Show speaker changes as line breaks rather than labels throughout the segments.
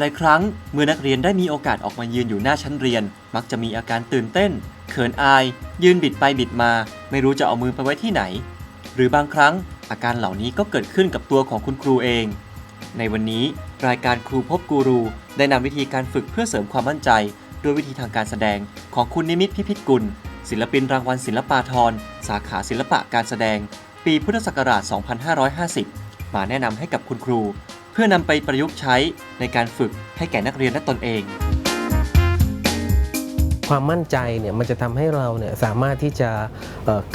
หลายๆ ครั้งเมื่อนักเรียนได้มีโอกาสออกมายืนอยู่หน้าชั้นเรียน มักจะมีอาการตื่นเต้น เขินอาย ยืนบิดไปบิดมา ไม่รู้จะเอามือไปไว้ที่ไหน หรือบางครั้งอาการเหล่านี้ก็เกิดขึ้นกับตัวของคุณครูเอง ในวันนี้รายการครูพบกูรู ได้นำวิธีการฝึกเพื่อเสริมความมั่นใจ ด้วยวิธีทางการแสดงของคุณนิมิตพิพิธกุล ศิลปินรางวัลศิลปาธรสาขาศิลปะการแสดง ปีพุทธศักราช 2550 มาแนะนำให้กับคุณครู พื่อนำไปประยุกต์ใช้ในการฝึกให้แก่นักเรียนและตนเอง
ความมั่นใจเนี่ยมันจะทำให้เราเนี่ยสามารถที่จะ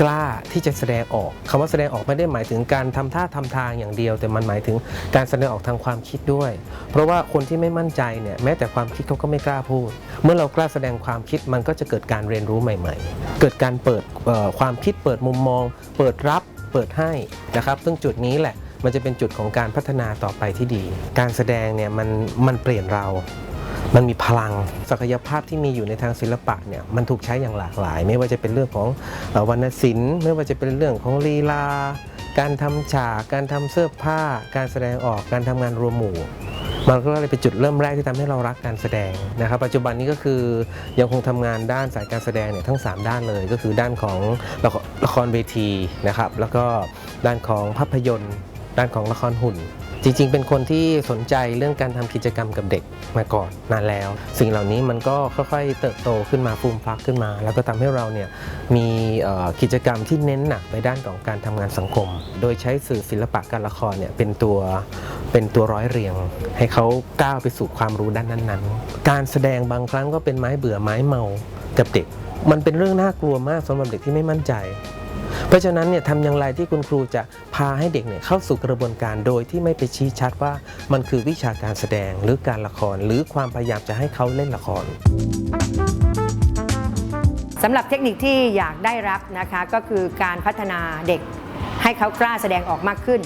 กล้าที่จะแสดงออกคำว่าแสดงออกไม่ได้หมายถึงการทำท่าทำทางอย่างเดียว แต่มันหมายถึงการแสดงออกทางความคิดด้วย เพราะว่าคนที่ไม่มั่นใจเนี่ยแม้แต่ความคิดเขาก็ไม่กล้าพูด เมื่อเรากล้าแสดงความคิดมันก็จะเกิดการเรียนรู้ใหม่ ๆ เกิดการเปิดความคิดเปิดมุมมอง เปิดรับเปิดให้นะครับซึ่งจุดนี้แหละ มันจะเป็นจุดของการพัฒนาต่อไปที่ดี การแสดงเนี่ยมันมันเปลี่ยนเรามันมีพลังศักยภาพที่มีอยู่ในทางศิลปะเนี่ยมันถูกใช้อย่างหลากหลาย ไม่ว่าจะเป็นเรื่องของวรรณศิลป์ ไม่ว่าจะเป็นเรื่องของลีลา การทำฉาก การทำเสื้อผ้า การแสดงออกการทำงานรวมหมู่ มันก็เลยเป็นจุดเริ่มแรกที่ทำให้เรารักการแสดงนะครับ ปัจจุบันนี้ก็คือยังคงทำงานด้านสายการแสดงเนี่ยทั้ง 3 ด้านเลย ก็คือด้านของละละครเวทีนะครับแล้วก็ด้านของภาพยนตร์ ด้านของละครหุ่น จริงๆ เป็นคนที่สนใจเรื่องการทำกิจกรรมกับเด็กมาก่อนนานแล้ว สิ่งเหล่านี้มันก็ค่อยๆ เติบโตขึ้นมาฟูมฟักขึ้นมา แล้วก็ทำให้เราเนี่ยมีกิจกรรมที่เน้นหนักไปด้านของการทำงานสังคม โดยใช้สื่อศิลปะการละครเนี่ยเป็นตัวเป็นตัวร้อยเรียง ให้เขาก้าวไปสู่ความรู้ด้านนั้นๆ การแสดงบางครั้งก็เป็นไม้เบื่อไม้เมากับเด็ก มันเป็นเรื่องน่ากลัวมากสำหรับเด็กที่ไม่มั่นใจ เพราะฉะนั้นเนี่ยทำอย่างไรที่คุณครูจะพาให้เด็กเนี่ยเข้าสู่กระบวนการโดยที่ไม่ไปชี้ชัดว่ามันคือวิชาการแสดงหรือการละคร หรือความพยายามจะให้เขาเล่นละคร
สำหรับเทคนิคที่อยากได้รับนะคะก็คือการพัฒนาเด็กให้เขากล้าแสดงออกมากขึ้น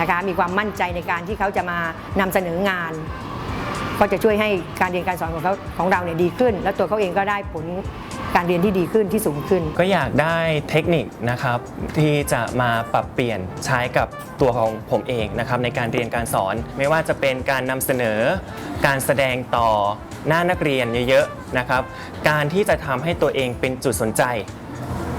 นะคะมีความมั่นใจในการที่เขาจะมานำเสนองาน ก็จะช่วยให้การเรียนการสอนของเขาของเราเนี่ยดีขึ้น แล้วตัวเขาเองก็ได้ผล การเรียนที่ดีขึ้นที่สูงขึ้น
ก็อยากได้เทคนิคนะครับที่จะมาปรับเปลี่ยนใช้กับตัวของผมเองนะครับในการเรียนการสอน ไม่ว่าจะเป็นการนำเสนอ การแสดงต่อหน้านักเรียนเยอะๆนะครับ การที่จะทำให้ตัวเองเป็นจุดสนใจ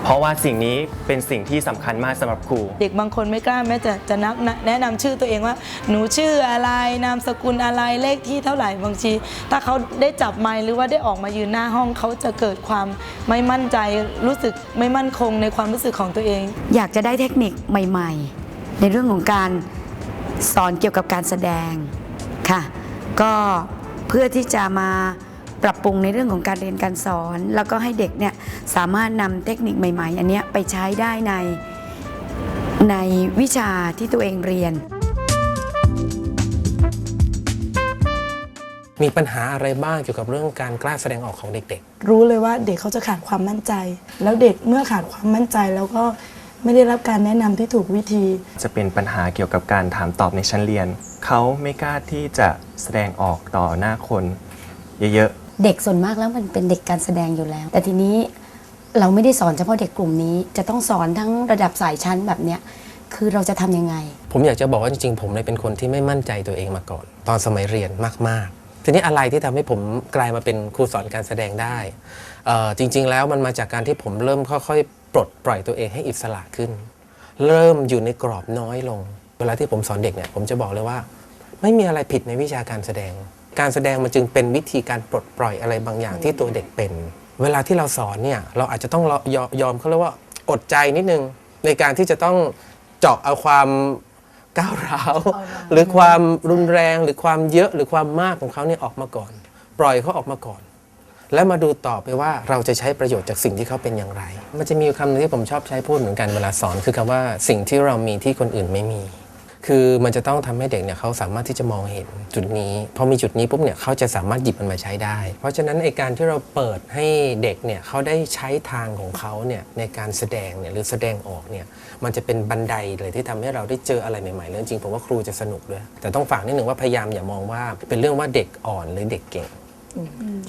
เพราะว่าสิ่งนี้เป็นสิ่งที่สำคัญมากสำหรับครู
เด็กบางคนไม่กล้าแม้จะจะนับแนะนำชื่อตัวเองว่า หนูชื่ออะไรนามสกุลอะไรเลขที่เท่าไหร่บางทีถ้าเขาได้จับไมค์หรือว่าได้ออกมายืนหน้าห้องเขาจะเกิดความไม่มั่นใจรู้สึกไม่มั่นคงในความรู้สึกของตัวเอง
อยากจะได้เทคนิคใหม่ ๆ ในเรื่องของการสอนเกี่ยวกับการแสดงค่ะ ก็เพื่อที่จะมา ปรับปรุงในเรื่องของการเรียนการสอน แล้วก็ให้เด็กเนี่ยสามารถนำเทคนิคใหม่ๆ อันเนี้ยไปใช้ได้ในในวิชาที่ตัวเองเรียน
มีปัญหาอะไรบ้างเกี่ยวกับเรื่องการกล้าแสดงออกของเด็ก
รู้เลยว่าเด็กเขาจะขาดความมั่นใจ แล้วเด็กเมื่อขาดความมั่นใจแล้วก็ไม่ได้รับการแนะนำที่ถูกวิธี
จะเป็นปัญหาเกี่ยวกับการถามตอบในชั้นเรียน เขาไม่กล้าที่จะแสดงออกต่อหน้าคน เยอะ
เด็กส่วนมากแล้วมันเป็นเด็กการแสดงอยู่แล้ว แต่ทีนี้เราไม่ได้สอนเฉพาะเด็กกลุ่มนี้ จะต้องสอนทั้งระดับสายชั้นแบบเนี้ยคือเราจะทำยังไง
ผมอยากจะบอกว่าจริงๆ ผมเนี่ยเป็นคนที่ไม่มั่นใจตัวเองมาก่อน ตอนสมัยเรียนมากๆ ทีนี้อะไรที่ทำให้ผมกลายมาเป็นครูสอนการแสดงได้ จริงๆแล้วมันมาจากการที่ผมเริ่มค่อยๆ ปลดปล่อยตัวเองให้อิสระขึ้น เริ่มอยู่ในกรอบน้อยลง เวลาที่ผมสอนเด็กเนี่ยผมจะบอกเลยว่า ไม่มีอะไรผิดในวิชาการแสดง การแสดงมันจึงเป็นวิธีการปลดปล่อยอะไรบางอย่างที่ตัวเด็กเป็น เวลาที่เราสอนเนี่ยเราอาจจะต้องยอมยอมเขาเรียกว่าอดใจนิดนึง ในการที่จะต้องเจาะเอาความก้าวร้าวหรือความรุนแรงหรือความเยอะหรือความมากของเขาเนี่ยออกมาก่อน ปล่อยเขาออกมาก่อน แล้วมาดูต่อไปว่าเราจะใช้ประโยชน์จากสิ่งที่เขาเป็นอย่างไร มันจะมีคำหนึงที่ผมชอบใช้พูดเหมือนกันเวลาสอน คือคำว่าสิ่งที่เรามีที่คนอื่นไม่มี คือมันจะต้องทำให้เด็กเนี่ยเขาสามารถที่จะมองเห็นจุดนี้พอมีจุดนี้ปุ๊บเนี่ยเขาจะสามารถหยิบมันมาใช้ได้ เพราะฉะนั้นไอการที่เราเปิดให้เด็กเนี่ยเขาได้ใช้ทางของเขาเนี่ยในการแสดงเนี่ยหรือแสดงออกเนี่ยมันจะเป็นบันไดเลยที่ทำให้เราได้เจออะไรใหม่ๆเรื่องจริงผมว่าครูจะสนุกด้วย แต่ต้องฝากนิดหนึ่งว่าพยายามอย่ามองว่าเป็นเรื่องว่าเด็กอ่อนหรือเด็กเก่ง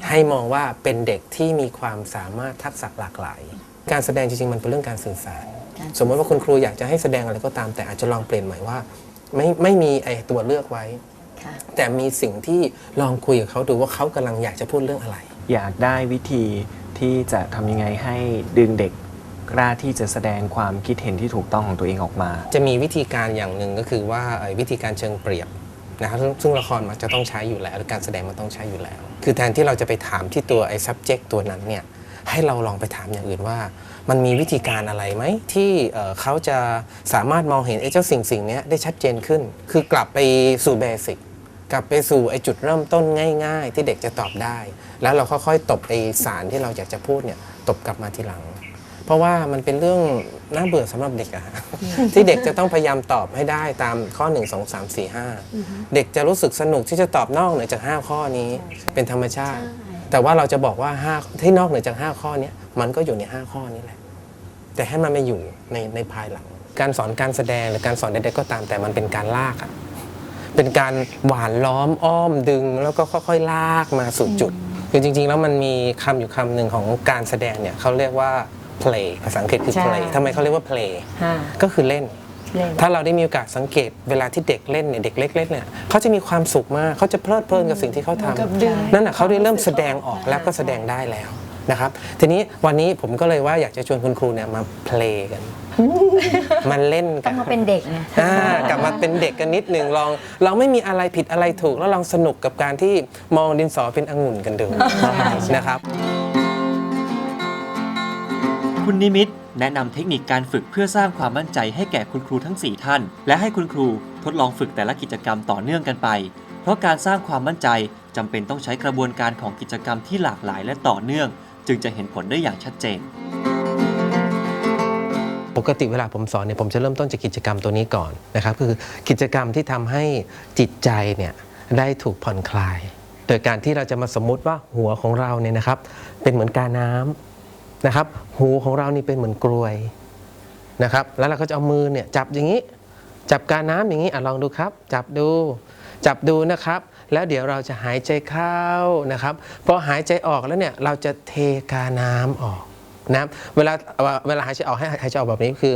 ให้มองว่าเป็นเด็กที่มีความสามารถทักษะหลากหลาย การแสดงจริงๆมันเป็นเรื่องการสื่อสาร สมมติว่าคุณครูอยากจะให้แสดงอะไรก็ตามแต่อาจจะลองเปลี่ยนใหม่ว่า ไม่ไม่มีไอ้ตัวเลือกไว้
ค่ะ
แต่มีสิ่งที่ลองคุยกับเขาดูว่าเขากำลังอยากจะพูดเรื่องอะไร
อยากได้วิธีที่จะทำยังไงให้ดึงเด็กกล้าที่จะแสดงความคิดเห็นที่ถูกต้องของตัวเองออกมา
จะมีวิธีการอย่างหนึ่งก็คือว่าเอ่อวิธีการเชิงเปรียบนะครับซึ่งซึ่งละครมันจะต้องใช้อยู่แล้วหรือการแสดงมันต้องใช้อยู่แล้ว คือแทนที่เราจะไปถามที่ตัวไอ้ subject ตัวนั้นเนี่ยให้เราลองไปถามอย่างอื่นว่า มันมีวิธีการอะไรไหมที่เอ่อเขาจะสามารถมองเห็นไอ้เจ้าสิ่งสิ่งเนี้ยได้ชัดเจนขึ้น คือกลับไปสู่เบสิกกลับไปสู่ไอ้จุดเริ่มต้นง่าย ๆ ที่เด็กจะตอบได้ แล้วเราค่อยๆตบไอ้สารที่เราอยากจะพูดเนี่ยตบกลับมาทีหลัง เพราะว่ามันเป็นเรื่องน่าเบื่อสำหรับเด็กอะฮะที่เด็กจะต้องพยายามตอบให้ได้ตามข้อ 1 2 3 4 5 เด็กจะรู้สึกสนุกที่จะตอบนอกเหนือจาก 5 ข้อนี้เป็นธรรมชาติ แต่ว่าเราจะบอกว่า5ที่นอกเหนือจาก 5 ข้อเนี้ยมันก็อยู่ใน 5 ข้อนี้แหละ แต่ให้มันมาอยู่ในในภายหลัง การสอนการแสดงหรือการสอนใดๆก็ตามแต่มันเป็นการลากอะเป็นการหวานล้อมอ้อมดึง แล้วก็ค่อยๆลากมาสู่จุด คือจริง ๆ แล้วมันมีคำอยู่คำหนึ่งของการแสดงเนี่ยเขาเรียกว่า play ภาษาอังกฤษคือ
ใช่
play ทำไมเขาเรียกว่า play
ห้า
ก็คือเล่น
เล่น
ถ้าเราได้มีโอกาสสังเกตเวลาที่เด็กเล่นเนี่ยเด็กเล็กเล่นเนี่ยเขาจะมีความสุขมากเขาจะเพลิดเพลินกับสิ่งที่เขาทำนั่นแหะเขาได้เริ่มแสดงออกแล้วก็แสดงได้แล้ว นะครับ ทีนี้วันนี้ผมก็เลยว่าอยากจะชวนคุณครูเนี่ยมาเพลงกัน มันเล่น
ต้
กั
อนงมาเป็นเด็กไง
อ่ากลับมาเป็นเด็กกันนิดหนึ่งลอง เราไม่มีอะไรผิดอะไรถูก แล้วลองสนุกกับการที่มองดินสอเป็นองุ่นกันดูนะครับ
คุณนิมิตแนะนำเทคนิคการฝึกเพื่อสร้างความมั่นใจให้แก่คุณครูทั้ง 4 ท่าน และให้คุณครูทดลองฝึกแต่ละกิจกรรมต่อเนื่องกันไป เพราะการสร้างความมั่นใจจำเป็นต้องใช้กระบวนการของกิจกรรมที่หลากหลายและต่อเนื่อง จึงจะเห็นผลได้อย่างชัดเจน
ปกติเวลาผมสอนเนี่ยผมจะเริ่มต้นจากกิจกรรมตัวนี้ก่อนนะครับคือกิจกรรมที่ทำให้จิตใจเนี่ยได้ถูกผ่อนคลาย โดยการที่เราจะมาสมมุติว่าหัวของเราเนี่ยนะครับ เป็นเหมือนกาน้ำนะครับ หูของเรานี่เป็นเหมือนกลวยนะครับ แล้วเราก็จะเอามือเนี่ยจับอย่างนี้ จับกาน้ำอย่างนี้อะลองดูครับ จับดู จับดูนะครับ แล้วเดี๋ยวเราจะหายใจเข้านะครับพอหายใจออกแล้วเนี่ยเราจะเทกาน้ำออกนะเวลาเวลาหายใจออกให้หายใจออกแบบนี้คือ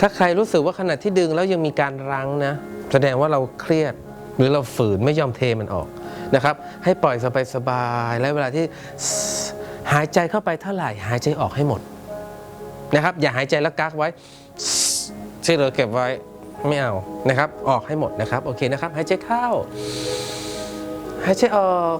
ถ้าใครรู้สึกว่าขณะที่ดึงแล้วยังมีการรั้งนะ แสดงว่าเราเครียดหรือเราฝืนไม่ยอมเทมันออกนะครับ ให้ปล่อยสบายๆแล้วเวลาที่ หายใจเข้าไปเท่าไหร่ หายใจออกให้หมดนะครับ อย่าหายใจแล้วกักไว้ที่เหลือเก็บไว้ไม่เอานะครับ ออกให้หมดนะครับ โอเคนะครับ หายใจเข้า หายใจออก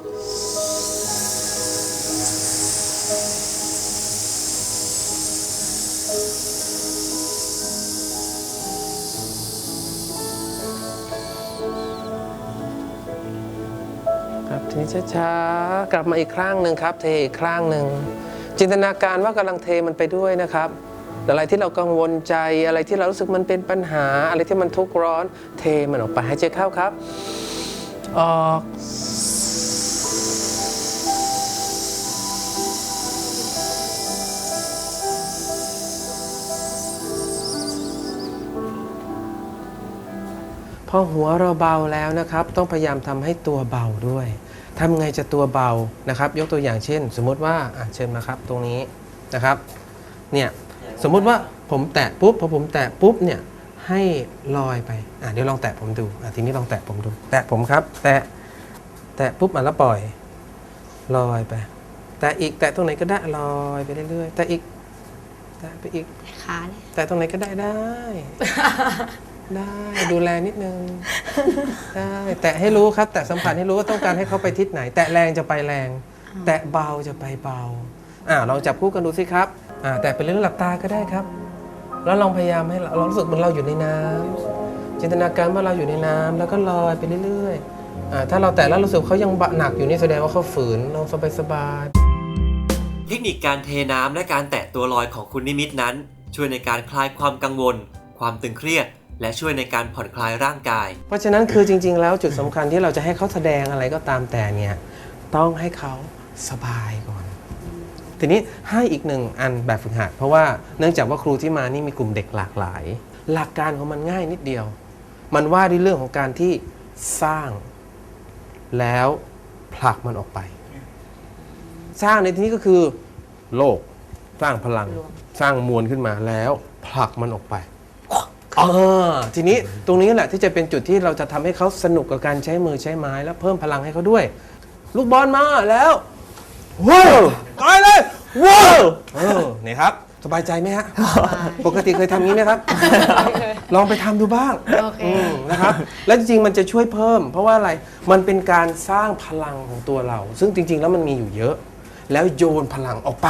ช้าๆ กลับมาอีกครั้งหนึ่งครับ เทอีกครั้งหนึ่ง จินตนาการว่ากำลังเทมันไปด้วยนะครับอะไรที่เรากังวลใจอะไรที่เรารู้สึกมันเป็นปัญหา อะไรที่มันทุกข์ร้อน เทมันออกไปหายใจเข้าครับ ออกพอหัวเราเบาแล้วนะครับ ต้องพยายามทำให้ตัวเบาด้วย ทำไงจะตัวเบานะครับ ยกตัวอย่างเช่น สมมุติว่าอะเชิญมาครับตรงนี้นะครับเนี่ยสมมุติว่าผมแตะปุ๊บพอผมแตะปุ๊บเนี่ยให้ลอยไปอะเดี๋ยวลองแตะผมดูอะทีนี้ลองแตะผมดู แตะผมครับ แตะแตะปุ๊บอะแล้วปล่อยลอยไป แตะอีกแตะตรงไหนก็ได้ลอยไปเรื่อยๆแตะอีกแตะไปอีก
ขาเนี่ย
แต่ตรงไหนก็ได้ได้ ได้ดูแลนิดนึงได้แต่ให้รู้ครับ แต่สัมผัสให้รู้ว่าต้องการให้เขาไปทิศไหน แตะแรงจะไปแรง แตะเบาจะไปเบาอ่าลองจับคู่กันดูสิครับอ่าแต่เป็นเรื่องหลับตาก็ได้ครับ แล้วลองพยายามให้เราเรารู้สึกเหมือนเราอยู่ในน้ำจินตนาการว่าเราอยู่ในน้ำแล้วก็ลอยไปเรื่อยๆอ่าถ้าเราแตะแล้วรู้สึกเขายังบะหนักอยู่นี่แสดงว่าเขาฝืนลองสบายๆ
เทคนิคการเทน้ำและการแตะตัวลอยของคุณนิมิตนั้น ช่วยในการคลายความกังวล ความตึงเครียด และช่วยในการผ่อนคลายร่างกาย
เพราะฉะนั้นคือจริง ๆ แล้วจุดสำคัญที่เราจะให้เขาแสดงอะไรก็ตามแต่เนี่ยต้องให้เขาสบายก่อน ทีนี้ให้อีกหนึ่งอันแบบฝึกหัดเพราะว่าเนื่องจากว่าครูที่มานี่มีกลุ่มเด็กหลากหลาย หลักการของมันง่ายนิดเดียว มันว่าด้วยเรื่องของการที่สร้าง แล้วผลักมันออกไป สร้างในที่นี้ก็คือ โลก สร้างพลัง สร้างมวลขึ้นมาแล้วผลักมันออกไป อ่าทีนี้ตรงนี้แหละที่จะเป็นจุดที่เราจะทำให้เขาสนุกกับการใช้มือใช้ไม้ แล้วเพิ่มพลังให้เขาด้วย ลูกบอลมาแล้วว้าวตายเลยว้าวเออนี่ครับ สบายใจไหมฮะ ปกติเคยทำงี้ไหมครับ ลองไปทำดูบ้าง
โอเค
อืมนะครับ แล้วจริงๆ มันจะช่วยเพิ่ม เพราะว่าอะไร มันเป็นการสร้างพลังของตัวเรา ซึ่งจริง ๆ แล้วมันมีอยู่เยอะ แล้วโยนพลังออกไป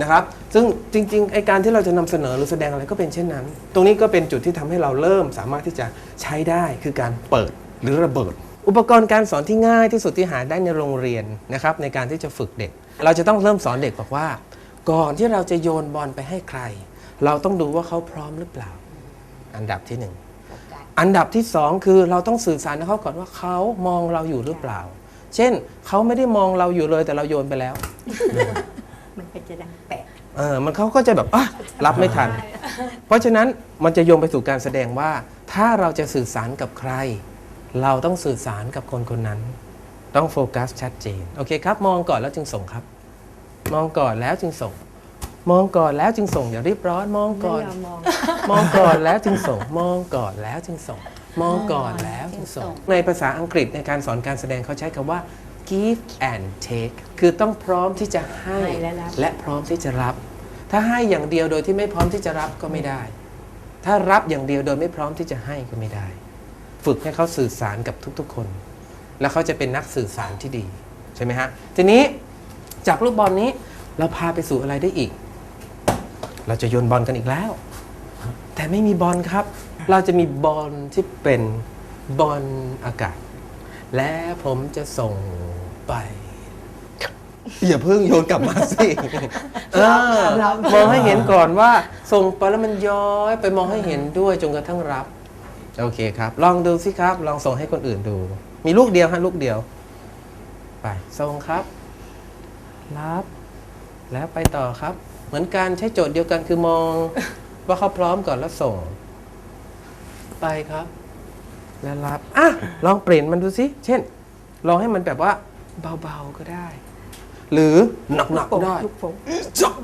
นะครับ ซึ่งจริงๆไอการที่เราจะนำเสนอหรือแสดงอะไรก็เป็นเช่นนั้น ตรงนี้ก็เป็นจุดที่ทำให้เราเริ่มสามารถที่จะใช้ได้คือการเปิดหรือระเบิด อุปกรณ์การสอนที่ง่ายที่สุดที่หาได้ในโรงเรียนนะครับในการที่จะฝึกเด็ก เราจะต้องเริ่มสอนเด็กบอกว่า ก่อนที่เราจะโยนบอลไปให้ใคร เราต้องดูว่าเขาพร้อมหรือเปล่า อันดับที่หนึ่งอันดับที่สองคือเราต้องสื่อสารให้เขาก่อนว่าเขามองเราอยู่หรือเปล่า เช่นเขาไม่ได้มองเราอยู่เลยแต่เราโยนไปแล้ว
มันก็จะดังแปะ
เออมันเขาก็จะแบบอะรับไม่ทัน เพราะฉะนั้นมันจะโยงไปสู่การแสดงว่า ถ้าเราจะสื่อสารกับใคร เราต้องสื่อสารกับคนคนนั้น ต้องโฟกัสชัดเจนโอเคครับ มองก่อนแล้วจึงส่งครับ มองก่อนแล้วจึงส่ง มองก่อนแล้วจึงส่งอย่ารีบร้อนมองก่อน
ไม่ยอมมอง
มองก่อนแล้วจึงส่ง มองก่อนแล้วจึงส่ง มองก่อนแล้วจึงส่ง ในภาษาอังกฤษในการสอนการแสดงเขาใช้คำว่า give and take คือต้องพร้อมที่จะให้
ให้และรับ
และพร้อมที่จะรับ ถ้าให้อย่างเดียวโดยที่ไม่พร้อมที่จะรับก็ไม่ได้ ถ้ารับอย่างเดียวโดยไม่พร้อมที่จะให้ก็ไม่ได้ ฝึกให้เขาสื่อสารกับทุกๆคน แล้วเขาจะเป็นนักสื่อสารที่ดีใช่ไหมฮะทีนี้จากลูกบอลนี้เราพาไปสู่อะไรได้อีก เราจะโยนบอลกันอีกแล้ว แต่ไม่มีบอลครับ เราจะมีบอลที่เป็นบอลอากาศ และผมจะส่งไป อย่าเพิ่งโยนกลับมาสิเออมองให้เห็นก่อนว่า ส่งไปแล้วมันย้อยไปมองให้เห็นด้วยจนกระทั่งรับ โอเคครับ ลองดูสิครับ ลองส่งให้คนอื่นดู มีลูกเดียวฮะลูกเดียว ไปส่งครับ รับ แล้วไปต่อครับ เหมือนการใช้โจทย์เดียวกันคือมอง ว่าเขาพร้อมก่อนแล้วส่ง ไปครับ แล้วรับอะลองเปลี่ยนมันดูสิ เช่น ลองให้มันแบบว่าเบาๆก็ได้ หรือหนักๆก็ได้
ลูกโป่ง
จ๊อก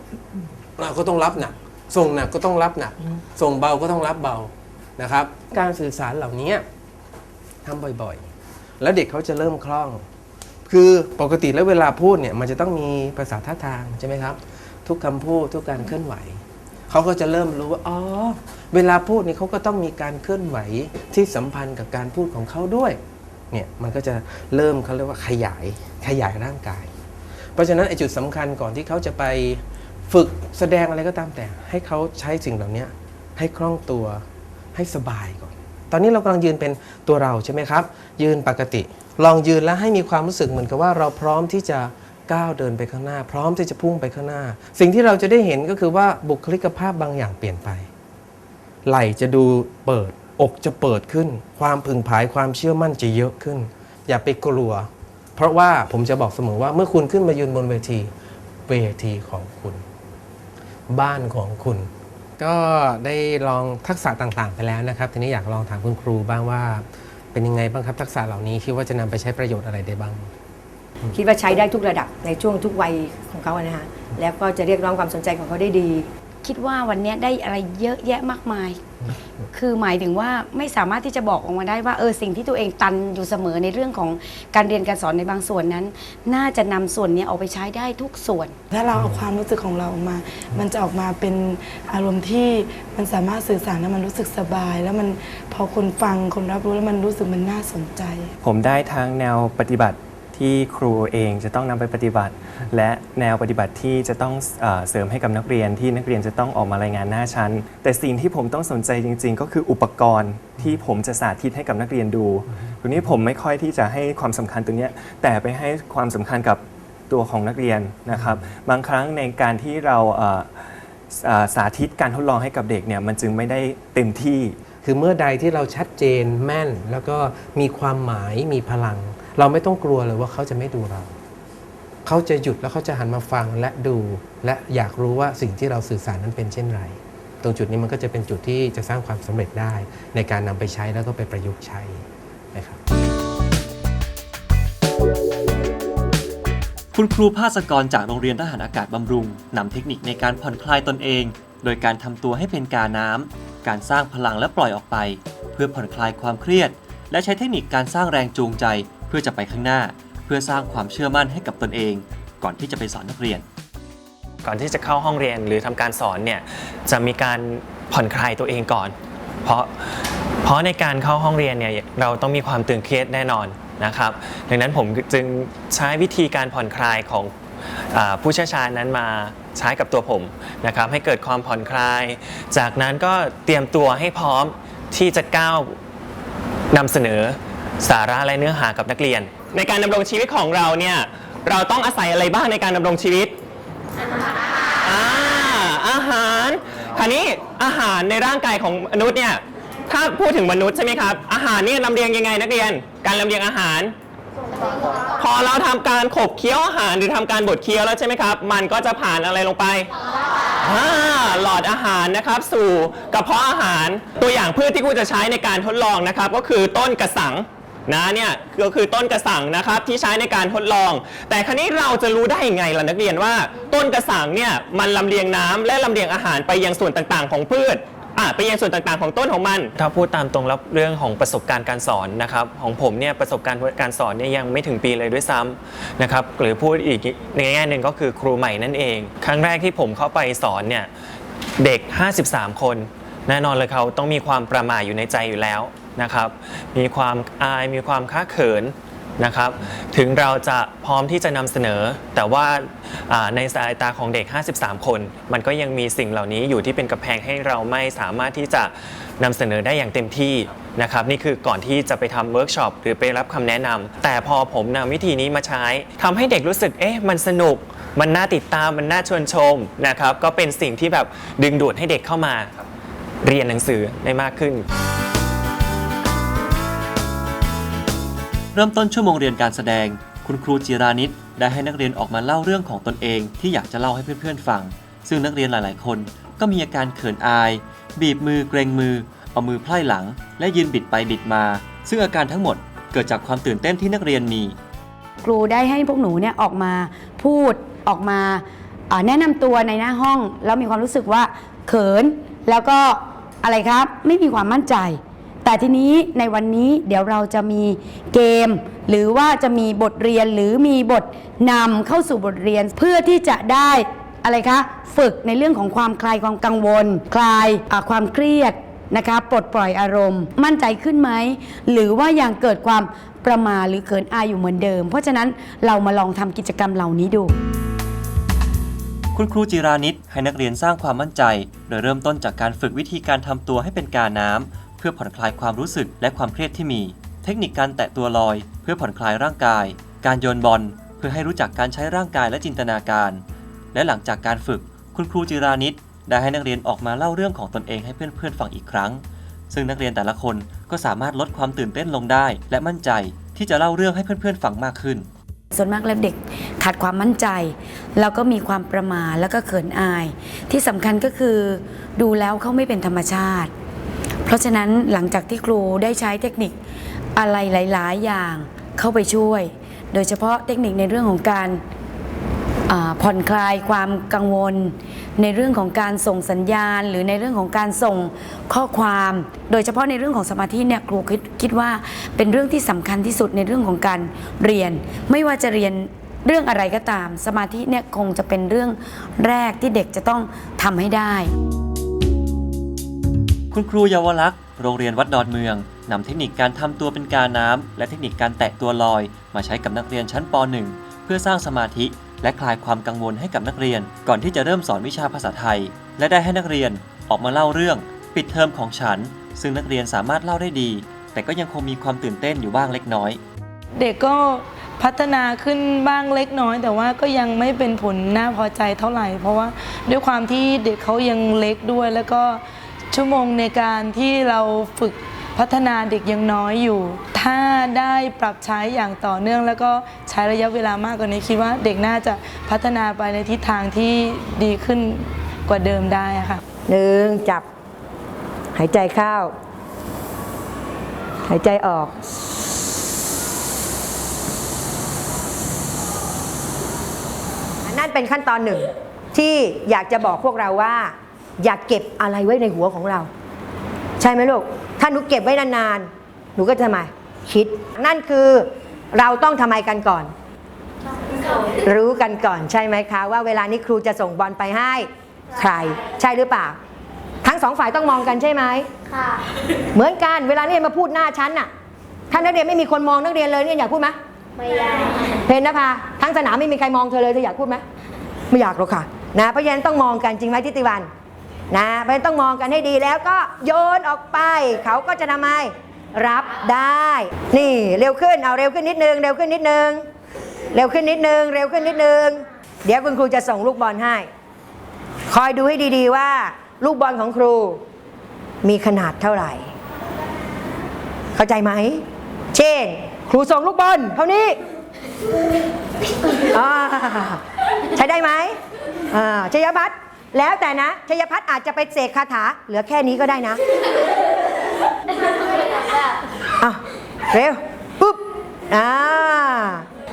เราก็ต้องรับหนัก ส่งหนักก็ต้องรับหนัก ส่งเบาก็ต้องรับเบานะครับ การสื่อสารเหล่านี้ทำบ่อยๆ แล้วเด็กเขาจะเริ่มคล่อง คือปกติแล้วเวลาพูดเนี่ยมันจะต้องมีภาษาท่าทางใช่ไหมครับ ทุกคำพูดทุกการเคลื่อนไหว เขาก็จะเริ่มรู้ว่าอ๋อเวลาพูดนี่เขาก็ต้องมีการเคลื่อนไหวที่สัมพันธ์กับการพูดของเขาด้วยเนี่ยมันก็จะเริ่มเขาเรียกว่าขยายขยายร่างกาย เพราะฉะนั้นไอ้จุดสำคัญก่อนที่เขาจะไปฝึกแสดงอะไรก็ตามแต่ ให้เขาใช้สิ่งเหล่านี้ให้คล่องตัวให้สบายก่อน ตอนนี้เรากำลังยืนเป็นตัวเราใช่ไหมครับ ยืนปกติ ลองยืนแล้วให้มีความรู้สึกเหมือนกับว่าเราพร้อมที่จะ ก้าวเดินไปข้างหน้า พร้อมที่จะพุ่งไปข้างหน้า สิ่งที่เราจะได้เห็นก็คือว่าบุคลิกภาพบางอย่างเปลี่ยนไป ไหล่จะดูเปิด อกจะเปิดขึ้น ความพึงพายความเชื่อมั่นจะเยอะขึ้น อย่าไปกลัว เพราะว่าผมจะบอกเสมอว่าเมื่อคุณขึ้นมายืนบนเวที เวทีของคุณ บ้านของคุณ ก็ได้ลองทักษะต่างๆ ไปแล้วนะครับ ทีนี้อยากลองถามคุณครูบ้างว่า เป็นยังไงบ้างครับทักษะเหล่านี้คิดว่าจะนำไปใช้ประโยชน์อะไรได้บ้าง
คิดว่าใช้ได้ทุกระดับในช่วงทุกวัยของเขาอะนะฮะแล้วก็จะเรียกร้องความสนใจของเขาได้ดี
คิดว่าวันเนี้ยได้อะไรเยอะแยะมากมาย คือหมายถึงว่าไม่สามารถที่จะบอกออกมาได้ว่าเออสิ่งที่ตัวเองตันอยู่เสมอในเรื่องของการเรียนการสอนในบางส่วนนั้น น่าจะนำส่วนเนี้ยเอาไปใช้ได้ทุกส่วน
ถ้าเราเอาความรู้สึกของเราออกมา มันจะออกมาเป็นอารมณ์ที่มันสามารถสื่อสารแล้วมันรู้สึกสบาย แล้วมันพอคนฟังคนรับรู้แล้วมันรู้สึกมันน่าสนใจ
ผมได้ทั้งแนวปฏิบัติ ที่ครูเองจะต้องนำไปปฏิบัติ และแนวปฏิบัติที่จะต้องเออเสริมให้กับนักเรียนที่นักเรียนจะต้องออกมารายงานหน้าชั้น แต่สิ่งที่ผมต้องสนใจจริง ๆ ก็คืออุปกรณ์ที่ผมจะสาธิตให้กับนักเรียนดูตรงนี้ผมไม่ค่อยที่จะให้ความสำคัญตรงเนี้ยแต่ไปให้ความสำคัญกับตัวของนักเรียนนะครับ บางครั้งในการที่เราเอ่อเอ่อสาธิตการทดลองให้กับเด็กเนี่ยมันจึงไม่ได้เต็มที่
คือเมื่อใดที่เราชัดเจนแม่น แล้วก็มีความหมายมีพลัง เราไม่ต้องกลัวเลยว่าเขาจะไม่ดูเรา เขาจะหยุดแล้วเขาจะหันมาฟังและดู และอยากรู้ว่าสิ่งที่เราสื่อสารนั้นเป็นเช่นไร ตรงจุดนี้มันก็จะเป็นจุดที่จะสร้างความสำเร็จได้ ในการนำไปใช้แล้วก็ไปประยุกต์ใช้นะครับ
คุณครูภาสกรจากโรงเรียนทหารอากาศบำรุงนำเทคนิคในการผ่อนคลายตนเอง โดยการทำตัวให้เป็นกาน้ำการสร้างพลังและปล่อยออกไป เพื่อผ่อนคลายความเครียด และใช้เทคนิคการสร้างแรงจูงใจ เพื่อจะไปข้างหน้า เพื่อสร้างความเชื่อมั่นให้กับตนเอง ก่อนที่จะไปสอนนักเรียน
ก่อนที่จะเข้าห้องเรียนหรือทำการสอนเนี่ยจะมีการผ่อนคลายตัวเองก่อน เพราะเพราะในการเข้าห้องเรียนเนี่ยเราต้องมีความตึงเครียดแน่นอนนะครับ ดังนั้นผมจึงใช้วิธีการผ่อนคลายของผู้เชี่ยวชาญนั้นมาใช้กับตัวผมนะครับ ให้เกิดความผ่อนคลาย จากนั้นก็เตรียมตัวให้พร้อมที่จะก้าวนำเสนอ สาระและเนื้อหากับนักเรียน ในการดำรงชีวิตของเราเนี่ยเราต้องอาศัยอะไรบ้างในการดำรงชีวิตอ่าอาหารคราวนี้อาหารในร่างกายของมนุษย์เนี่ยถ้าพูดถึงมนุษย์ใช่ไหมครับอาหารเนี่ยลำเลียงยังไงนักเรียน การลำเลียงอาหาร พอเราทำการขบเคี้ยวอาหารหรือทำการบดเคี้ยวแล้วใช่ไหมครับ มันก็จะผ่านอะไรลงไป อ่าหลอดอาหารนะครับสู่กระเพาะอาหารตัวอย่างพืชที่ครูจะใช้ในการทดลองนะครับ ก็คือต้นกระสัง นะเนี่ยก็คือต้นกระสังนะครับที่ใช้ในการทดลอง แต่ครั้นี้เราจะรู้ได้ยังไงล่ะนักเรียนว่า ต้นกระสังเนี่ยมันลำเลียงน้ำและลำเลียงอาหารไปยังส่วนต่างๆ ของพืชอะไปยังส่วนต่างๆของต้นของมัน ถ้าพูดตามตรงแล้วเรื่องของประสบการณ์การสอนนะครับของผมเนี่ยประสบการณ์การสอนเนี่ยยังไม่ถึงปีเลยด้วยซ้ำนะครับหรือพูดอีกในแง่หนึ่งก็คือครูใหม่นั่นเอง ครั้งแรกที่ผมเข้าไปสอนเนี่ยเด็ก 53 คน แน่นอนเลยเขาต้องมีความประหม่าอยู่ในใจอยู่แล้ว นะครับ มีความอายมีความค้าเขินนะครับ ถึงเราจะพร้อมที่จะนำเสนอ แต่ว่าในสายตาของเด็ก 53 คน มันก็ยังมีสิ่งเหล่านี้อยู่ที่เป็นกระแพงให้เราไม่สามารถที่จะนำเสนอได้อย่างเต็มที่นะครับ นี่คือก่อนที่จะไปทำเวิร์กช็อปหรือไปรับคำแนะนำแต่พอผมนำวิธีนี้มาใช้ทำให้เด็กรู้สึกเอ๊ะมันสนุก มันน่าติดตามมันน่าชวนชมนะครับ ก็เป็นสิ่งที่แบบดึงดูดให้เด็กเข้ามา เรียนหนังสือได้มากขึ้น
เริ่มต้นชั่วโมงเรียนการแสดง คุณครูจิรานิตได้ให้นักเรียนออกมาเล่าเรื่องของตนเองที่อยากจะเล่าให้เพื่อนๆฟัง ซึ่งนักเรียนหลายๆ คนก็มีอาการเขินอาย บีบมือเกรงมือ เอามือไพล่หลัง และยืนบิดไปบิดมา ซึ่งอาการทั้งหมดเกิดจากความตื่นเต้นที่นักเรียนมี
ครูได้ให้พวกหนูเนี่ยออกมาพูดออกมาอ่าแนะนำตัวในหน้าห้อง แล้วมีความรู้สึกว่าเขินแล้วก็อะไรครับ ไม่มีความมั่นใจ แต่ทีนี้ในวันนี้เดี๋ยวเราจะมีเกม หรือว่าจะมีบทเรียนหรือมีบทนำเข้าสู่บทเรียนเพื่อที่จะได้อะไรคะฝึกในเรื่องของความคลายความกังวล คลายความเครียดนะคะปลดปล่อยอารมณ์ มั่นใจขึ้นไหมหรือว่ายังเกิดความประมาหรือเขินอายอยู่เหมือนเดิม เพราะฉะนั้นเรามาลองทำกิจกรรมเหล่านี้ดู
คุณครูจิรานิตให้นักเรียนสร้างความมั่นใจ โดยเริ่มต้นจากการฝึกวิธีการทำตัวให้เป็นกาน้ำ เพื่อผ่อนคลายความรู้สึกและความเครียดที่มี เทคนิคการแตะตัวลอย เพื่อผ่อนคลายร่างกาย การโยนบอล เพื่อให้รู้จักการใช้ร่างกายและจินตนาการ และหลังจากการฝึก คุณครูจิรานิตได้ให้นักเรียนออกมาเล่าเรื่องของตนเองให้เพื่อนๆฟังอีกครั้ง ซึ่งนักเรียนแต่ละคนก็สามารถลดความตื่นเต้นลงได้ และมั่นใจที่จะเล่าเรื่องให้เพื่อนๆฟังมากขึ้น
ส่วนมากแล้วเด็กขาดความมั่นใจ แล้วก็มีความประมาทแล้วก็เขินอาย ที่สำคัญก็คือดูแล้วเขาไม่เป็นธรรมชาติ เพราะฉะนั้นหลังจากที่ครูได้ใช้เทคนิคอะไรหลาย ๆ อย่างเข้าไปช่วย โดยเฉพาะเทคนิคในเรื่องของการผ่อนคลายความกังวล ในเรื่องของการส่งสัญญาณ หรือในเรื่องของการส่งข้อความ โดยเฉพาะในเรื่องของสมาธิเนี่ยครูคิดคิดว่าเป็นเรื่องที่สำคัญที่สุดในเรื่องของการเรียน ไม่ว่าจะเรียนเรื่องอะไรก็ตาม สมาธิเนี่ยคงจะเป็นเรื่องแรกที่เด็กจะต้องทำให้ได้
คุณครูเยาวลักษณ์โรงเรียนวัดดอนเมืองนำเทคนิคการทำตัวเป็นกาน้ำและเทคนิคการแตะตัวลอย มาใช้กับนักเรียนชั้นป .1 เพื่อสร้างสมาธิ และคลายความกังวลให้กับนักเรียน ก่อนที่จะเริ่มสอนวิชาภาษาไทย และได้ให้นักเรียนออกมาเล่าเรื่อง ปิดเทอมของฉัน ซึ่งนักเรียนสามารถเล่าได้ดี แต่ก็ยังคงมีความตื่นเต้นอยู่บ้างเล็กน้อย
เด็กก็พัฒนาขึ้นบ้างเล็กน้อย แต่ว่าก็ยังไม่เป็นผลน่าพอใจเท่าไหร่ เพราะว่าด้วยความที่เด็กเขายังเล็กด้วยแล้วก็ ชั่วโมงในการที่เราฝึกพัฒนาเด็กยังน้อยอยู่ ถ้าได้ปรับใช้อย่างต่อเนื่อง แล้วก็ใช้ระยะเวลามากกว่านี้คิดว่าเด็กน่าจะพัฒนาไปในทิศทางที่ดีขึ้นกว่าเดิมได้อะค่ะ
หนึ่งจับ หายใจเข้า หายใจออก นั่นเป็นขั้นตอนหนึ่งที่อยากจะบอกพวกเราว่า อย่าเก็บอะไรไว้ในหัวของเรา ใช่ไหมลูก ถ้าหนูเก็บไว้นานๆ หนูก็จะทำไมคิด นั่นคือเราต้องทำไมกันก่อน รู้กันก่อนใช่ไหมคะ ว่าเวลานี้ครูจะส่งบอลไปให้ ใคร ใช่หรือเปล่า ทั้งสองฝ่ายต้องมองกันใช่ไหม
ค่ะ
เหมือนกันเวลานี่มาพูดหน้าชั้นน่ะถ้านักเรียนไม่มีคนมองนักเรียนเลยเนี่ยอยากพูดไหม
ไม่ได้
เพนนภาทั้งสนามไม่มีใครมองเธอเลยเธออยากพูดไหมไม่อยากหรอกค่ะนะเพราะฉะนั้นต้องมองกันจริงไหมทิติวัน นะเพราะฉะนั้นต้องมองกันให้ดีแล้วก็โยนออกไป เขาก็จะทำไมรับได้ นี่เร็วขึ้นเอาเร็วขึ้นนิดนึง เร็วขึ้นนิดนึง เร็วขึ้นนิดนึง เร็วขึ้นนิดนึง เดี๋ยวคุณครูจะส่งลูกบอลให้ คอยดูให้ดีๆว่า ลูกบอลของครู มีขนาดเท่าไหร่ เข้าใจไหม เช่น ครูส่งลูกบอลเท่านี้อ่าใช้ได้ไหมอ่าชยพัฒน์ แล้วแต่นะชยพัฒน์อาจจะไปเสกคาถา เหลือแค่นี้ก็ได้นะอะเร็วปุ๊บอ่า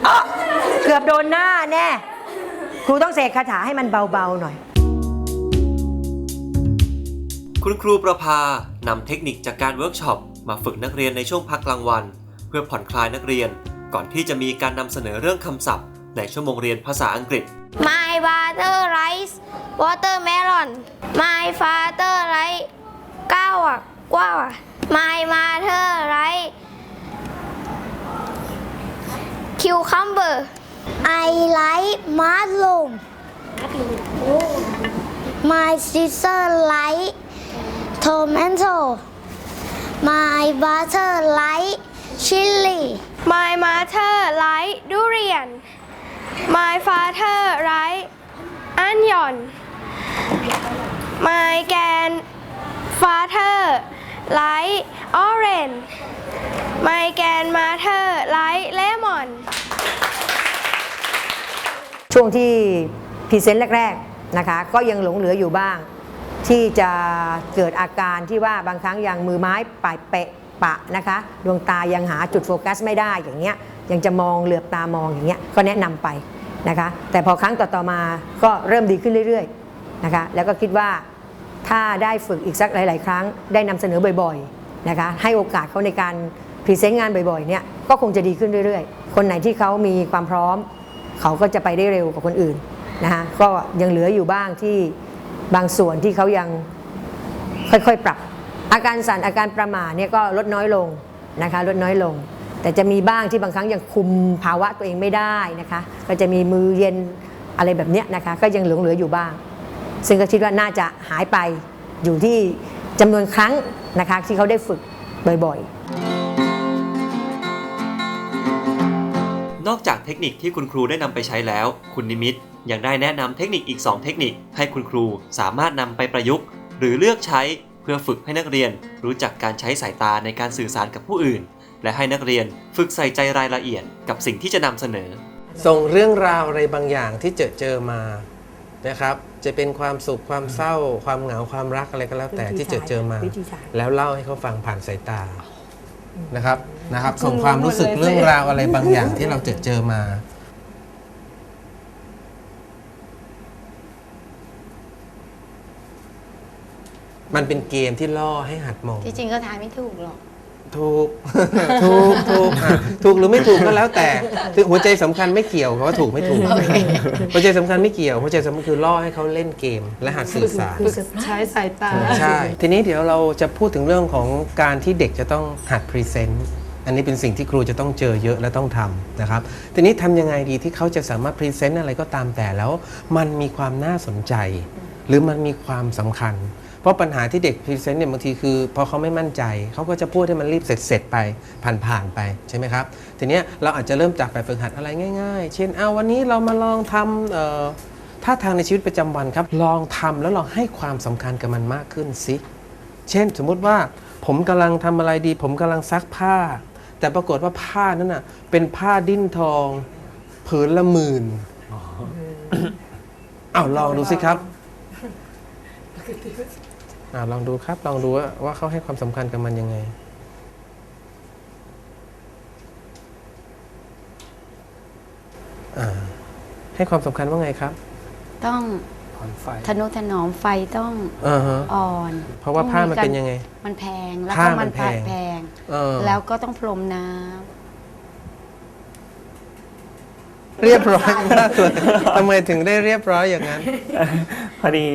อ๊ะเกือบโดนหน้าแน่ครูต้องเสกคาถาให้มันเบาๆหน่อย
คุณครูประภานำเทคนิคจากการเวิร์กช็อปมาฝึกนักเรียนในช่วงพักกลางวัน เพื่อผ่อนคลายนักเรียน ก่อนที่จะมีการนำเสนอเรื่องคำศัพท์ ในชั่วโมงเรียนภาษาอังกฤษ
My father rice watermelon My father rice ก้าวอะกว้าวอะ My mother rice cucumber I like mushroom My sister like tomato My brother like chili
My mother like durian. My father like onion. My grandfather like orange. My grandmother like lemon.
ช่วงที่พรีเซนต์แรกๆนะคะก็ยังหลงเหลืออยู่บ้าง ที่จะเกิดอาการที่ว่าบางครั้งยังมือไม้ปลายเปะปะนะคะ ดวงตายังหาจุดโฟกัสไม่ได้อย่างเงี้ย ยังจะมองเหลือบตามองอย่างเงี้ยก็แนะนำไปนะคะแต่พอครั้งต่อๆมาก็เริ่มดีขึ้นเรื่อยๆนะคะแล้วก็คิดว่าถ้าได้ฝึกอีกสักหลาย ๆ ครั้ง ได้นำเสนอบ่อยๆนะคะให้โอกาสเขาในการพรีเซนต์งานบ่อยๆเนี่ยก็คงจะดีขึ้นเรื่อยๆ คนไหนที่เขามีความพร้อม เขาก็จะไปได้เร็วกว่าคนอื่นนะคะก็ยังเหลืออยู่บ้างที่บางส่วนที่เขายังค่อยๆปรับ อาการสั่นอาการประหม่าเนี่ยก็ลดน้อยลงนะคะลดน้อยลง แต่จะมีบ้างที่บางครั้งยังคุมภาวะตัวเองไม่ได้นะคะ ก็จะมีมือเย็นอะไรแบบเนี้ยนะคะ ก็ยังหลงเหลืออยู่บ้าง ซึ่งก็คิดว่าน่าจะหายไปอยู่ที่จำนวนครั้งนะคะที่เขาได้ฝึกบ่อยๆ
นอกจากเทคนิคที่คุณครูได้นำไปใช้แล้ว คุณนิมิตยังได้แนะนำเทคนิคอีก 2 เทคนิค ให้คุณครูสามารถนำไปประยุกต์ หรือเลือกใช้เพื่อฝึกให้นักเรียนรู้จักการใช้สายตาในการสื่อสารกับผู้อื่น และให้นักเรียนฝึกใส่ใจรายละเอียดกับสิ่งที่จะนำเสนอ
ส่งเรื่องราวอะไรบางอย่างที่เจอเจอมานะครับ จะเป็นความสุขความเศร้า ความเหงาความรักอะไรก็แล้วแต่ที่เจอเจอมา
วิธีใช้
แล้วเล่าให้เขาฟังผ่านสายตานะครับนะครับ ส่งความรู้สึกเรื่องราวอะไรบางอย่างที่เราเจอเจอมา มันเป็นเกมที่ล่อให้หัดมอง
ที่จริงก็ทายไม่ถูกหรอก
ถูก ถูกถูกอะถูกหรือไม่ถูกก็แล้วแต่คือหัวใจสำคัญไม่เกี่ยวกับว่าถูกไม่ถูกหัวใจสำคัญไม่เกี่ยว หัวใจสำคัญคือล่อให้เขาเล่นเกมและหัดสื่อสาร
ใช้สายตา
ใช่ ทีนี้เดี๋ยวเราจะพูดถึงเรื่องของการที่เด็กจะต้องหัดพรีเซนต์ อันนี้เป็นสิ่งที่ครูจะต้องเจอเยอะและต้องทำนะครับ ทีนี้ทำยังไงดีที่เขาจะสามารถพรีเซนต์อะไรก็ตามแต่แล้ว มันมีความน่าสนใจ หรือมันมีความสำคัญ เพราะปัญหาที่เด็กพรีเซนต์เนี่ยบางทีคือพอเขาไม่มั่นใจเขาก็จะพูดให้มันรีบเสร็จเสร็จๆไปผ่านๆไปใช่ไหมครับทีเนี้ยเราอาจจะเริ่มจากแบบฝึกหัดอะไรง่าย ๆ เช่นเอาวันนี้เรามาลองทำเอ่อท่าทางในชีวิตประจำวันครับลองทำแล้วลองให้ความสำคัญกับมันมากขึ้นสิเช่น สมมุติว่าผมกำลังทำอะไรดี ผมกำลังซักผ้า แต่ปรากฏว่าผ้านั้นน่ะเป็นผ้าดิ้นทองผืนละหมื่นอ้าวลองดูสิครับ อ่าลองดูครับ ลองดูว่าว่าเขาให้ความสำคัญกับมันยังไงอ่าให้ความสำคัญว่าไงครับ
ต้อง
ผ่อนไฟ
ทนุถนอมไฟต้อง
อ่าฮะ
อ่อน
เพราะว่า
ต้อง
ผ้ามัน
กร
เป็นยังไง
มันแพงแล้ว
ผ้า
ก็
มั
มันน
แพง
แพง
เออ
แล้วก็ต้องพรมน้
เรียบร้อยมากเลยทำไมถึงได้เรียบร้อยอย่างนั้น
พอดี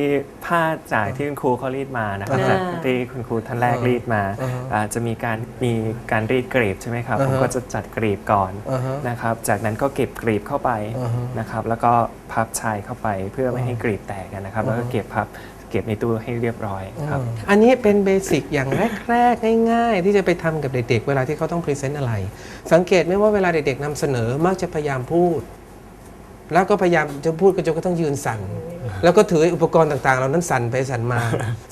ผ้าจากที่คุณครูเขารีดมานะครับ
อ่า
จากที่คุณครูท่านแรก
อ่า
รีดมา
อ่าฮะ
อ่าจะมีการมีการรีดกรีบใช่ไหมครับ
อ่า
ผม
ฮะ
ก็จะจัดกรีบก่อน
อ่าฮะ
นะครับ จากนั้นก็เก็บกรีบเข้าไป
อ่าฮะ
นะครับ แล้วก็พับชายเข้าไปเพื่อไม่ให้กรีบแตกกันนะครับ แล้วก็
อ่าฮะ
เก็บพับ เก็บในตู้ให้เรียบร้อยครับ
อันนี้เป็นเบสิกอย่างแรกๆ ง่ายๆ ที่จะไปทำกับเด็กๆ เวลาที่เขาต้องพรีเซนต์อะไร สังเกตไหมว่าเวลาเด็กๆนำเสนอมักจะพยายามพูด แล้วก็พยายามจะพูดก็จนก็ต้องยืนสั่น แล้วก็ถืออุปกรณ์ต่างๆเหล่านั้นสั่นไปสั่นมา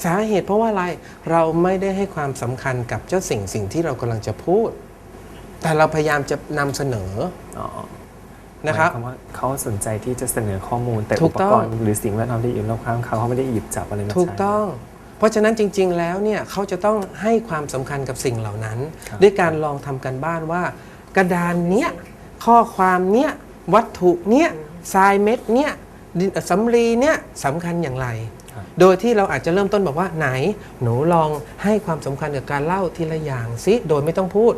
สาเหตุเพราะว่าอะไรเราไม่ได้ให้ความสำคัญกับเจ้าสิ่งสิ่งที่เรากำลังจะพูด แต่เราพยายามจะนำเสนอ
อ๋อ
นะครับ
หมายวามว่าเขาสนใจที่จะเสนอข้อมูลแต่
ถู
อุ
ก
ป
ต้อง
กรณ์หรือสิ่งแวดล้อมที่อยู่รอบข้างเขาเขาไม่ได้หยิบจับอะไรมาใช้
ถูกต้อง เพราะฉะนั้นจริง ๆ แล้วเนี่ยเขาจะต้องให้ความสำคัญกับสิ่งเหล่านั้น
ครับ
ด้วยการลองทำกันบ้านว่า กระดานเนี้ยข้อความเนี้ยวัตถุเนี้ยทรายเม็ดเนี้ยดินสำลีเนี้ยสำคัญอย่างไร
ครับ
โดยที่เราอาจจะเริ่มต้นบอกว่าไหน หนูลองให้ความสำคัญกับการเล่าทีละอย่างสิโดยไม่ต้องพูด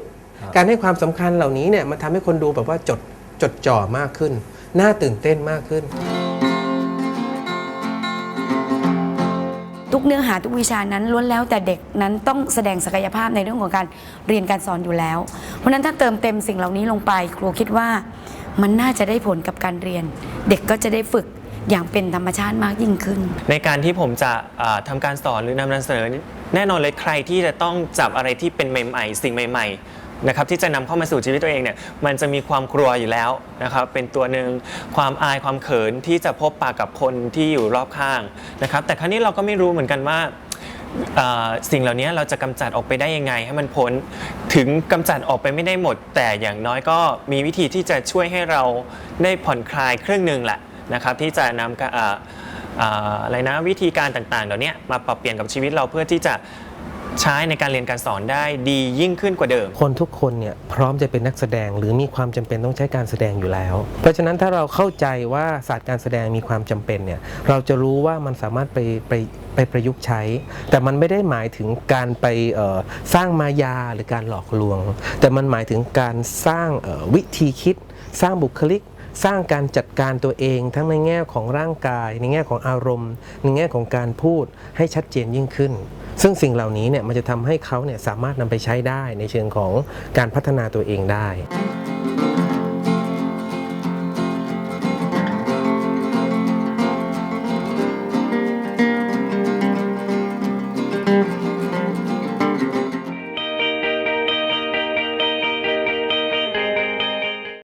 การให้ความสำคัญเหล่านี้เนี่ยมันทำให้คนดูแบบว่าจด จดจ่อมากขึ้น น่าตื่นเต้นมากขึ้นำ
ทุกเนื้อหาทุกวิชานั้นล้วนแล้วแต่เด็กนั้นต้องแสดงศักยภาพในเรื่องของการเรียนการสอนอยู่แล้ว เพราะฉะนั้นถ้าเติมเต็มสิ่งเหล่านี้ลงไปครูคิดว่ามันน่าจะได้ผลกับการเรียน เด็กก็จะได้ฝึกอย่างเป็นธรรมชาติมากยิ่งขึ้น
ในการที่ผมจะอ่าทำาการสอนหรือนำนำเสนอนี่แน่นอนเลยใครที่จะต้องจับอะไรที่เป็นใหม่ ๆ สิ่งใหม่ ๆ นะครับที่จะนำเข้ามาสู่ชีวิตตัวเองเนี่ยมันจะมีความกลัวอยู่แล้วนะครับเป็นตัวหนึ่งความอายความเขินที่จะพบปะกับคนที่อยู่รอบข้างนะครับแต่ครั้นี้เราก็ไม่รู้เหมือนกันว่าสิ่งเหล่านี้เราจะกำจัดออกไปได้ยังไงให้มันพ้นถึงกำจัดออกไปไม่ได้หมด แต่อย่างน้อยก็มีวิธีที่จะช่วยให้เราได้ผ่อนคลายครึ่งหนึ่งแหละนะครับที่จะนำกะอะไรนะวิธีการต่างๆ เหล่านี้มาปรับเปลี่ยนกับชีวิตเราเพื่อที่จะ ใช้ในการเรียนการสอนได้ดียิ่งขึ้นกว่าเดิม
คนทุกคนเนี่ยพร้อมจะเป็นนักแสดงหรือมีความจำเป็นต้องใช้การแสดงอยู่แล้ว เพราะฉะนั้นถ้าเราเข้าใจว่าศาสตร์การแสดงมีความจำเป็นเนี่ยเราจะรู้ว่ามันสามารถไปไปไปประยุกต์ใช้ แต่มันไม่ได้หมายถึงการไปสร้างมายาหรือการหลอกลวง แต่มันหมายถึงการสร้างวิธีคิด สร้างบุคลิกสร้างการจัดการตัวเองทั้งในแง่ของร่างกาย ในแง่ของอารมณ์ ในแง่ของการพูดให้ชัดเจนยิ่งขึ้นซึ่งสิ่งเหล่านี้เนี่ยมันจะทำให้เขาเนี่ยสามารถนำไปใช้ได้ในเชิงของการพัฒนาตัวเองได้